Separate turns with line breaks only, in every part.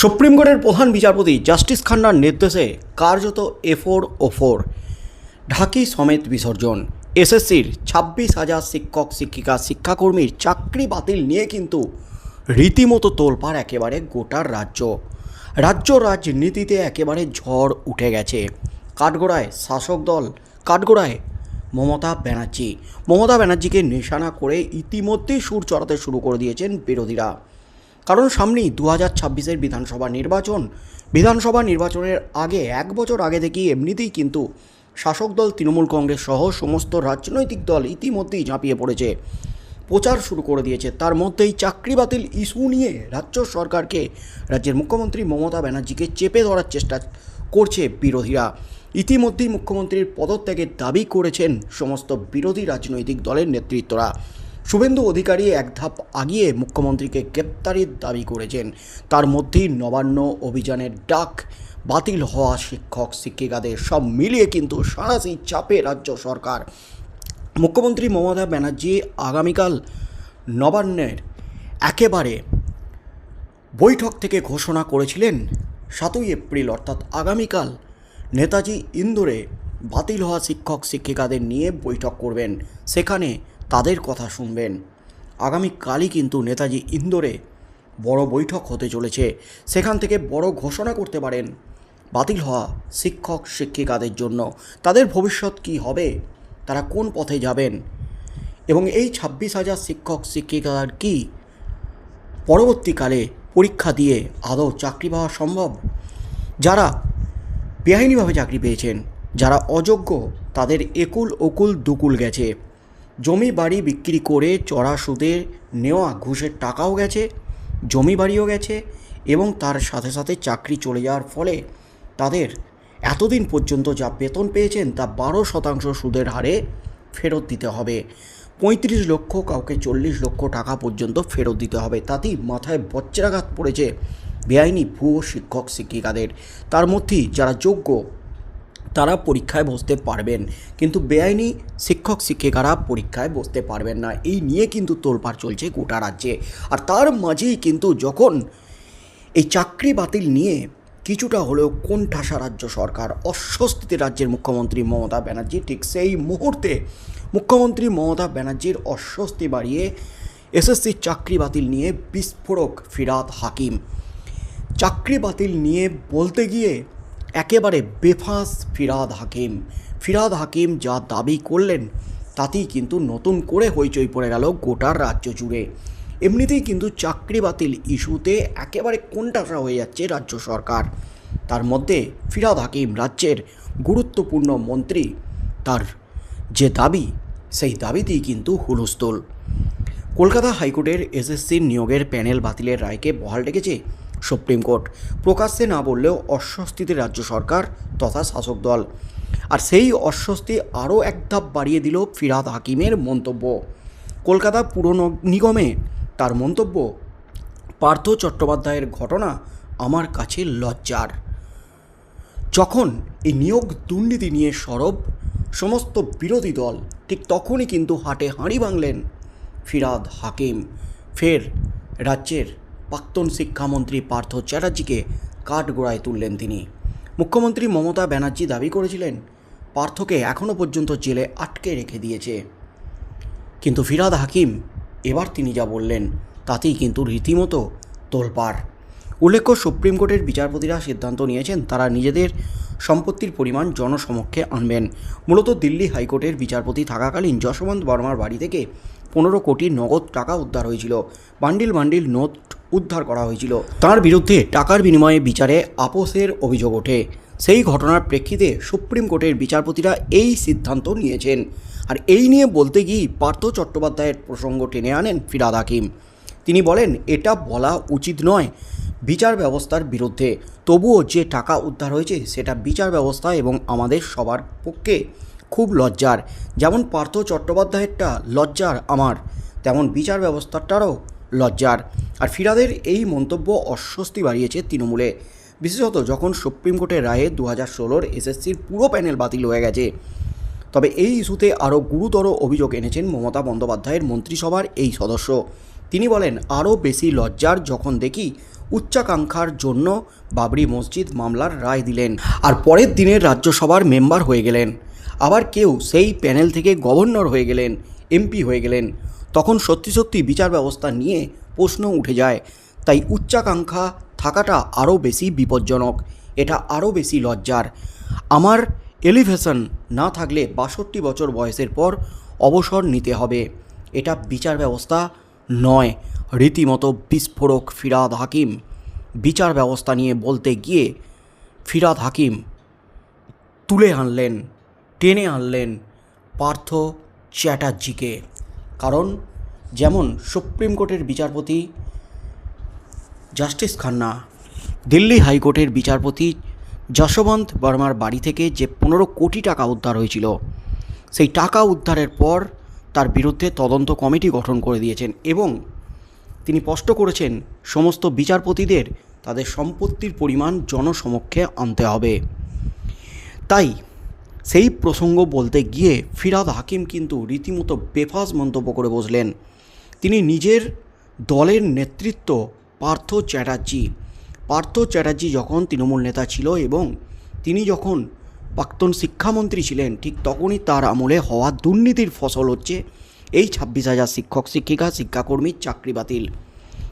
Supreme কোর্টের প্রধান বিচারপতি জাস্টিস খান্নার নির্দেশে কার্যত এফোর ও ফোর, ঢাকি সমেত বিসর্জন। এসএসসির ছাব্বিশ হাজার শিক্ষক, শিক্ষিকা, শিক্ষাকর্মীর চাকরি বাতিল নিয়ে কিন্তু রীতিমতো তোলপাড় একেবারে গোটার রাজ্য। রাজ্য রাজনীতিতে একেবারে ঝড় উঠে গেছে। কাঠগোড়ায় শাসক দল, কাঠগোড়ায় মমতা ব্যানার্জি। মমতা ব্যানার্জিকে নিশানা করে ইতিমধ্যেই সুর চড়াতে শুরু করে দিয়েছেন বিরোধীরা। কারণ সামনেই দু হাজার ছাব্বিশের বিধানসভা নির্বাচন। বিধানসভা নির্বাচনের আগে এক বছর আগে থেকেই এমনিতেই কিন্তু শাসক দল তৃণমূল কংগ্রেস সহ সমস্ত রাজনৈতিক দল ইতিমধ্যেই ঝাঁপিয়ে পড়েছে। প্রচার শুরু করে দিয়েছে। তার মধ্যেই চাকরি বাতিল ইস্যু নিয়ে রাজ্য সরকারকে রাজ্যের মুখ্যমন্ত্রী মমতা ব্যানার্জিকে চেপে ধরার চেষ্টা করছে বিরোধীরা। ইতিমধ্যেই মুখ্যমন্ত্রীর পদত্যাগের দাবি করেছেন সমস্ত বিরোধী রাজনৈতিক দলের নেতৃত্বরা। শুভেন্দু অধিকারী এক ধাপ আগিয়ে মুখ্যমন্ত্রীকে গ্রেপ্তারির দাবি করেছেন। তার মধ্যেই নবান্ন অভিযানের ডাক বাতিল হওয়া শিক্ষক শিক্ষিকাদের সব মিলিয়ে কিন্তু সারাশি চাপে রাজ্য সরকার। মুখ্যমন্ত্রী মমতা ব্যানার্জি আগামীকাল নবান্নের একেবারে বৈঠক থেকে ঘোষণা করেছিলেন। সাতই এপ্রিল অর্থাৎ আগামীকাল নেতাজি ইন্দোরে বাতিল হওয়া শিক্ষক শিক্ষিকাদের নিয়ে বৈঠক করবেন। সেখানে তাদের কথা শুনবেন। আগামীকালই কিন্তু নেতাজি ইন্দোরে বড় বৈঠক হতে চলেছে। সেখান থেকে বড় ঘোষণা করতে পারেন বাতিল হওয়া শিক্ষক, শিক্ষিকাদের জন্য। তাদের ভবিষ্যৎ কি হবে? তারা কোন পথে যাবেন? এবং এই ছাব্বিশ হাজার শিক্ষক, শিক্ষিকার কি পরবর্তীকালে পরীক্ষা দিয়ে আদৌ চাকরি পাওয়া সম্ভব? যারা বেআইনিভাবে চাকরি পেয়েছেন, যারা অযোগ্য, তাদের একুল ওকুল দুকুল গেছে। জমি বাড়ি বিক্রি করে চড়া সুদে নেওয়া ঘুষের টাকাও গেছে জমি বাড়িও গেছে এবং তার সাথে সাথে চাকরি চলে যাওয়ার ফলে তাদের এতদিন পর্যন্ত যা বেতন পেয়েছেন তা বারো শতাংশ সুদের হারে ফেরত দিতে হবে। পঁয়ত্রিশ লক্ষ, কাউকে চল্লিশ লক্ষ টাকা পর্যন্ত ফেরত দিতে হবে। তাতেই মাথায় বজ্রাঘাত পড়েছে বেআইনি ভুয়ো শিক্ষক শিক্ষিকাদের তার মধ্যেই যারা যোগ্য তারা পরীক্ষায় বসতে পারবেন। কিন্তু বেআইনি শিক্ষক, শিক্ষিকারা পরীক্ষায় বসতে পারবেন না। এই নিয়ে কিন্তু তোলপাড় চলছে গোটা রাজ্যে। আর তার মাঝেই কিন্তু যখন এই চাকরি বাতিল নিয়ে কিছুটা হলেও কোণঠাসা রাজ্য সরকার, অস্বস্তিতে রাজ্যের মুখ্যমন্ত্রী মমতা ব্যানার্জি ঠিক সেই মুহূর্তে মুখ্যমন্ত্রী মমতা ব্যানার্জির অস্বস্তি বাড়িয়ে এসএসসির চাকরি বাতিল নিয়ে বিস্ফোরক ফিরাদ হাকিম। চাকরি বাতিল নিয়ে বলতে গিয়ে একেবারে বেফাঁস ফিরাদ হাকিম। ফিরাদ হাকিম যা দাবি করলেন, তাতেই কিন্তু নতুন করে হইচই পড়ে গেল গোটার রাজ্য জুড়ে। এমনিতেই কিন্তু চাকরি বাতিল ইস্যুতে একেবারে কোনটাসা হয়ে যাচ্ছে রাজ্য সরকার। তার মধ্যে ফিরাদ হাকিম রাজ্যের গুরুত্বপূর্ণ মন্ত্রী, তার যে দাবি, সেই দাবিতেই কিন্তু হুলস্থুল। কলকাতা হাইকোর্টের এসএসসির নিয়োগের প্যানেল বাতিলের রায়কে বহাল রেখেছে সুপ্রিম কোর্ট। প্রকাশ্যে না বললেও অস্বস্তিতে রাজ্য সরকার তথা শাসক দল। আর সেই অস্বস্তি আরও এক ধাপ বাড়িয়ে দিল ফিরাদ হাকিমের মন্তব্য। কলকাতা পুর নিগমে তার মন্তব্য, পার্থ চট্টোপাধ্যায়ের ঘটনা আমার কাছে লজ্জার। যখন এই নিয়োগ দুর্নীতি নিয়ে সরব সমস্ত বিরোধী দল, ঠিক তখনই কিন্তু হাটে হাঁড়ি ভাঙলেন ফিরাদ হাকিম। ফের রাজ্যের প্রাক্তন শিক্ষামন্ত্রী পার্থ চ্যাটার্জিকে কাঠগোড়ায় তুললেন তিনি। মুখ্যমন্ত্রী মমতা ব্যানার্জি দাবি করেছিলেন, পার্থকে এখনও পর্যন্ত জেলে আটকে রেখে দিয়েছে। কিন্তু ফিরাদ হাকিম, এবার তিনি যা বললেন, তাতেই কিন্তু রীতিমতো তোলপাড়। উল্লেখ্য, সুপ্রিম কোর্টের বিচারপতিরা সিদ্ধান্ত নিয়েছেন, তারা নিজেদের সম্পত্তির পরিমাণ জনসমক্ষে আনবেন। মূলত দিল্লি হাইকোর্টের বিচারপতি থাকাকালীন যশবন্ত বর্মার বাড়ি থেকে পনেরো কোটি নগদ টাকা উদ্ধার হয়েছিল। বান্ডিল বান্ডিল নোট উদ্ধার করা হয়েছিল। তার বিরুদ্ধে টাকার বিনিময়ে বিচারে আপোসের অভিযোগ ওঠে। সেই ঘটনার প্রেক্ষিতে সুপ্রিম কোর্টের বিচারপতিরা এই সিদ্ধান্ত নিয়েছেন। আর এই নিয়ে বলতে গিয়ে পার্থ চট্টোপাধ্যায়ের প্রসঙ্গ টেনে আনেন ফিরাদ হাকিম। তিনি বলেন, এটা বলা উচিত নয় বিচার ব্যবস্থার বিরুদ্ধে। তবুও যে টাকা উদ্ধার হয়েছে সেটা বিচার ব্যবস্থা এবং আমাদের সবার পক্ষে খুব লজ্জার। যেমন পার্থ চট্টোপাধ্যায়েরটা লজ্জার আমার, তেমন বিচার ব্যবস্থাটারও লজ্জার। আর ফিরাদের এই মন্তব্য অস্বস্তি বাড়িয়েছে তৃণমূলে। বিশেষত যখন সুপ্রিম কোর্টের রায়ে দু হাজার ষোলোর এসএসসির পুরো প্যানেল বাতিল হয়ে গেছে। তবে এই ইস্যুতে আরও গুরুতর অভিযোগ এনেছেন মমতা বন্দ্যোপাধ্যায়ের মন্ত্রিসভার এই সদস্য। তিনি বলেন, আরও বেশি লজ্জার যখন দেখি উচ্চাকাঙ্ক্ষার জন্য বাবরি মসজিদ মামলার রায় দিলেন। আর পরের দিনে রাজ্যসভার মেম্বার হয়ে গেলেন। আবার কেউ সেই প্যানেল থেকে গভর্নর হয়ে গেলেন, এমপি হয়ে গেলেন। তখন সত্যি সত্যি বিচার ব্যবস্থা নিয়ে প্রশ্ন উঠে যায়। তাই উচ্চাকাঙ্ক্ষা থাকাটা আরও বেশি বিপজ্জনক, এটা আরও বেশি লজ্জার। আমার এলিভেশন না থাকলে বাষট্টি বছর বয়সের পর অবসর নিতে হবে। এটা বিচার ব্যবস্থা নয়, রীতিমতো বিস্ফোরক ফিরাদ হাকিম। বিচার ব্যবস্থা নিয়ে বলতে গিয়ে ফিরাদ হাকিম তুলে আনলেন। টেনে আনলেন পার্থ চ্যাটার্জিকে। কারণ যেমন সুপ্রিম কোর্টের বিচারপতি জাস্টিস খান্না, দিল্লি হাইকোর্টের বিচারপতি যশবন্ত বর্মার বাড়ি থেকে যে পনেরো কোটি টাকা উদ্ধার হয়েছিল, সেই টাকা উদ্ধারের পর তার বিরুদ্ধে তদন্ত কমিটি গঠন করে দিয়েছেন এবং তিনি স্পষ্ট করেছেন, সমস্ত বিচারপতিদের তাদের সম্পত্তির পরিমাণ জনসমক্ষে আনতে হবে। তাই সেই প্রসঙ্গ বলতে গিয়ে ফিরাদ হাকিম কিন্তু রীতিমতো বেফাস মন্তব্য করে বসলেন। তিনি নিজের দলের নেতৃত্ব পার্থ চ্যাটার্জি। পার্থ চ্যাটার্জি যখন তৃণমূল নেতা ছিল এবং তিনি যখন প্রাক্তন শিক্ষামন্ত্রী ছিলেন, ঠিক তখনই তার আমলে হওয়া দুর্নীতির ফসল হচ্ছে এই ছাব্বিশ হাজার শিক্ষক, শিক্ষিকা শিক্ষাকর্মীর চাকরি বাতিল।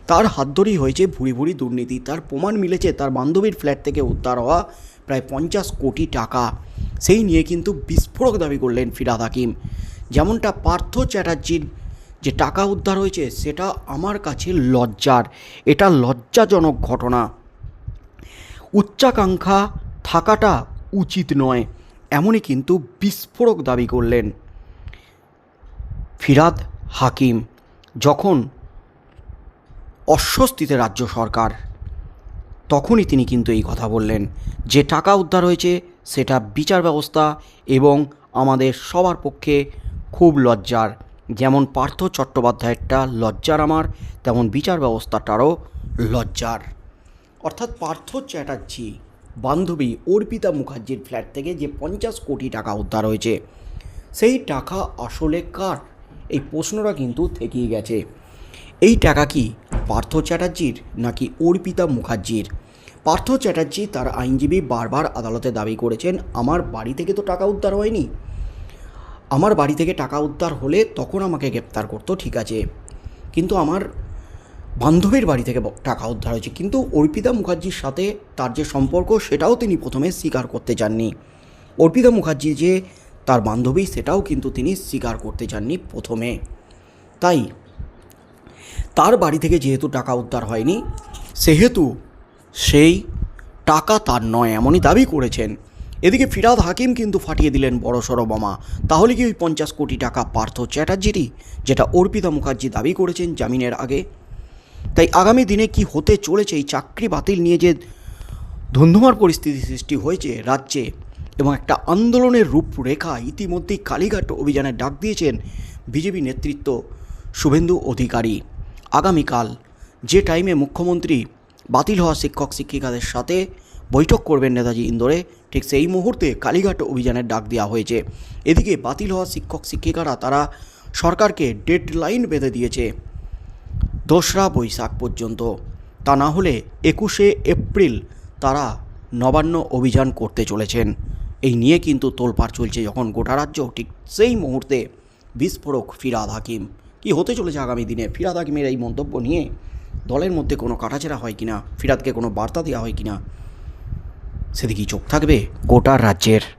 তার হাত ধরেই হয়েছে ভুড়ি ভুড়ি দুর্নীতি। তার প্রমাণ মিলেছে তার বান্ধবীর ফ্ল্যাট থেকে উদ্ধার হওয়া প্রায় পঞ্চাশ কোটি টাকা। সেই নিয়ে কিন্তু বিস্ফোরক দাবি করলেন ফিরাদ হাকিম। যেমনটা পার্থ চ্যাটার্জির যে টাকা উদ্ধার হয়েছে, সেটা আমার কাছে লজ্জার। এটা লজ্জাজনক ঘটনা। উচ্চাকাঙ্ক্ষা থাকাটা উচিত নয়, এমনই কিন্তু বিস্ফোরক দাবি করলেন ফিরাদ হাকিম, যখন অস্বস্তিতে রাজ্য সরকার। তখনই তিনি কিন্তু এই কথা বললেন যে টাকা উদ্ধার হয়েছে, সেটা বিচার ব্যবস্থা এবং আমাদের সবার পক্ষে খুব লজ্জার। যেমন পার্থ চট্টোপাধ্যায়েরটা লজ্জার আমার, তেমন বিচার ব্যবস্থাটারও লজ্জার। অর্থাৎ পার্থ চ্যাটার্জি, বান্ধবী অর্পিতা মুখার্জির ফ্ল্যাট থেকে যে পঞ্চাশ কোটি টাকা উদ্ধার হয়েছে, সেই টাকা আসলে কার? এই প্রশ্নটা কিন্তু থেকেই গেছে। এই টাকা কি পার্থ চ্যাটার্জির নাকি অর্পিতা মুখার্জির? পার্থ চ্যাটার্জি তার আইনজীবী বারবার আদালতে দাবি করেছেন, আমার বাড়ি থেকে তো টাকা উদ্ধার হয়নি। আমার বাড়ি থেকে টাকা উদ্ধার হলে তখন আমাকে গ্রেপ্তার করতো, ঠিক আছে। কিন্তু আমার বান্ধবীর বাড়ি থেকে টাকা উদ্ধার হয়েছে। কিন্তু অর্পিতা মুখার্জির সাথে তার যে সম্পর্ক, সেটাও তিনি প্রথমে স্বীকার করতে চাননি। অর্পিতা মুখার্জি যে তার বান্ধবী, সেটাও কিন্তু তিনি স্বীকার করতে চাননি প্রথমে। তাই তার বাড়ি থেকে যেহেতু টাকা উদ্ধার হয়নি, সেহেতু সেই টাকা তার নয়, এমনই দাবি করেছেন। এদিকে ফিরাদ হাকিম কিন্তু ফাটিয়ে দিলেন বড় সড়ো বোমা। তাহলে কি ওই পঞ্চাশ কোটি টাকা পার্থ চ্যাটার্জিরই, যেটা অর্পিতা মুখার্জি দাবি করেছেন জামিনের আগে? তাই আগামী দিনে কি হতে চলেছে এই চাকরি বাতিল নিয়ে যে ধুন্ধুমার পরিস্থিতি সৃষ্টি হয়েছে রাজ্যে এবং একটা আন্দোলনের রূপরেখা ইতিমধ্যেই কালীঘাট অভিযানে ডাক দিয়েছেন বিজেপি নেতৃত্ব শুভেন্দু অধিকারী। আগামীকাল যে টাইমে মুখ্যমন্ত্রী বাতিল হওয়া শিক্ষক শিক্ষিকাদের সাথে বৈঠক করবেন নেতাজি ইন্দোরে, ঠিক সেই মুহূর্তে কালীঘাট অভিযানের ডাক দেওয়া হয়েছে। এদিকে বাতিল হওয়া শিক্ষক শিক্ষিকারা তারা সরকারকে ডেডলাইন বেঁধে দিয়েছে দোসরা বৈশাখ পর্যন্ত। তা না হলে একুশে এপ্রিল তারা নবান্ন অভিযান করতে চলেছেন। এই নিয়ে কিন্তু তোলপাড় চলছে যখন গোটা রাজ্য, ঠিক সেই মুহূর্তে বিস্ফোরক ফিরাদ হাকিম। কি হতে চলেছে আগামী দিনে? ফিরাদ হাকিমের এই মন্তব্য নিয়ে দলের মধ্যে কোনো কাটাছেড়া হয় কিনা? ফিরাদকে কোনো বার্তা দেওয়া হয় কিনা? সেদিকেই চোখ থাকবে গোটা রাজ্যের